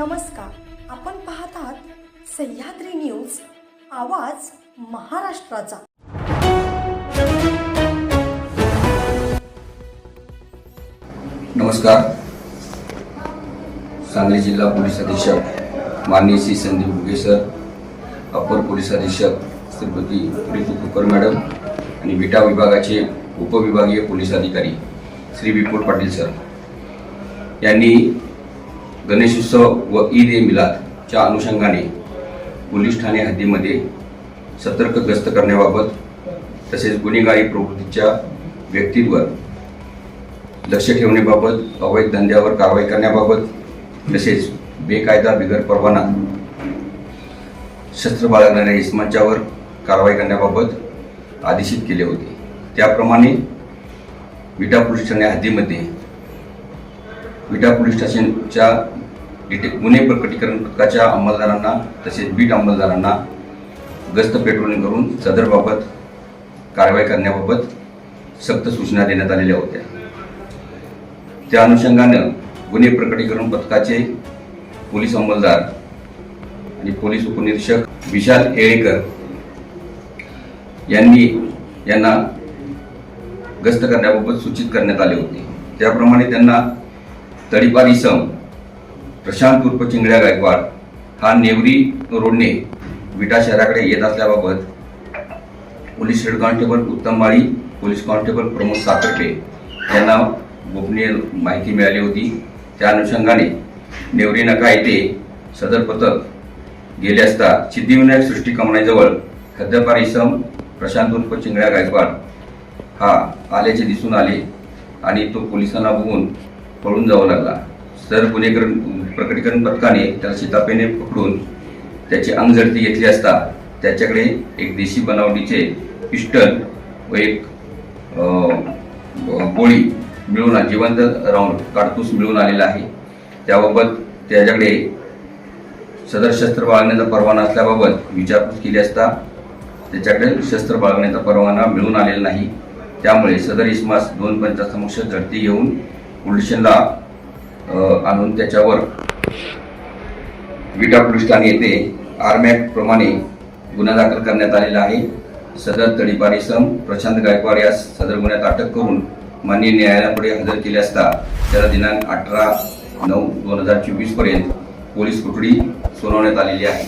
नमस्कार. आपण पाहत आहात सह्याद्री न्यूज आवाज महाराष्ट्राचा. नमस्कार. सांगली जिल्हा पोलीस अधीक्षक माननीय श्री संदीप उगे सर अपर पोलीस अधीक्षक श्रीमती प्रीती कुकर मॅडम आणि विटा विभागाचे उपविभागीय पोलीस अधिकारी श्री विपुल पाटील सर. यांनी गणेशोत्सव व ईद ए मिलादच्या अनुषंगाने पोलीस ठाणे हद्दीमध्ये सतर्क गस्त करण्याबाबत तसेच गुन्हेगारी प्रवृत्तीच्या व्यक्तींवर लक्ष ठेवण्याबाबत अवैध धंद्यावर कारवाई करण्याबाबत तसेच बेकायदा बिगर परवाना शस्त्र बाळगणाऱ्या इस्मांच्यावर कारवाई करण्याबाबत आदेशित केले होते. त्याप्रमाणे विटा पोलीस ठाणे हद्दीमध्ये विटा पोलीस स्टेशनच्या डिटे गुन्हे प्रकटीकरण पथकाच्या अंमलदारांना तसेच बीट अंमलदारांना गस्त पेट्रोलिंग करून सदरबाबत कारवाई करण्याबाबत सक्त सूचना देण्यात आलेल्या होत्या. त्या अनुषंगानं गुन्हे प्रकटीकरण पथकाचे पोलीस अंमलदार आणि पोलीस उपनिरीक्षक विशाल येळेकर यांनी यांना गस्त करण्याबाबत सूचित करण्यात आले होते. त्याप्रमाणे त्यांना तडीपार इसम प्रशांत उर्फ चिंगड्या गायकवाड हा नेवरी रोडने विटा शहराकडे येत असल्याबाबत police head constable Uttam Mali police constable Pramod Satarde यांना गोपनीय माहिती मिळाली होती. त्या अनुषंगाने नेवरी नका येथे सदर पथक गेले असता सिद्धिविनायक सृष्टी कमनाईजवळ खद्यपार इसम प्रशांत उर्फ चिंगड्या गायकवाड हा आल्याचे दिसून आले आणि तो पोलिसांना बघून पळून जावं लागला. सर गुन्हेकरण प्रकटीकरण पथकाने त्याला शितापेने पकडून त्याची अंगझडती घेतली असता त्याच्याकडे एक देशी बनावटीचे पिस्टल व एक गोळी मिळून जिवंत राऊंड काडतूस मिळून आलेला आहे. त्याबाबत त्याच्याकडे सदर शस्त्र बाळगण्याचा परवाना असल्याबाबत विचारपूस केली असता त्याच्याकडे शस्त्र बाळगण्याचा परवाना मिळून आलेला नाही. त्यामुळे सदर इसमास दोन पंचासमक्ष झडती घेऊन पोलीस आणून त्याच्यावर विटा पोलीस ठाणे येथे आरमॅक प्रमाणे गुन्हा दाखल करण्यात आलेला आहे. सदर तडीपार सम प्रशांत गायकवाड यास सदर गुन्ह्यात अटक करून माननीय न्यायालयापुढे हजर केले असता त्याला दिनांक अठरा नऊ दोन हजार चोवीसपर्यंत पोलीस कोठडी सुनावण्यात आलेली आहे.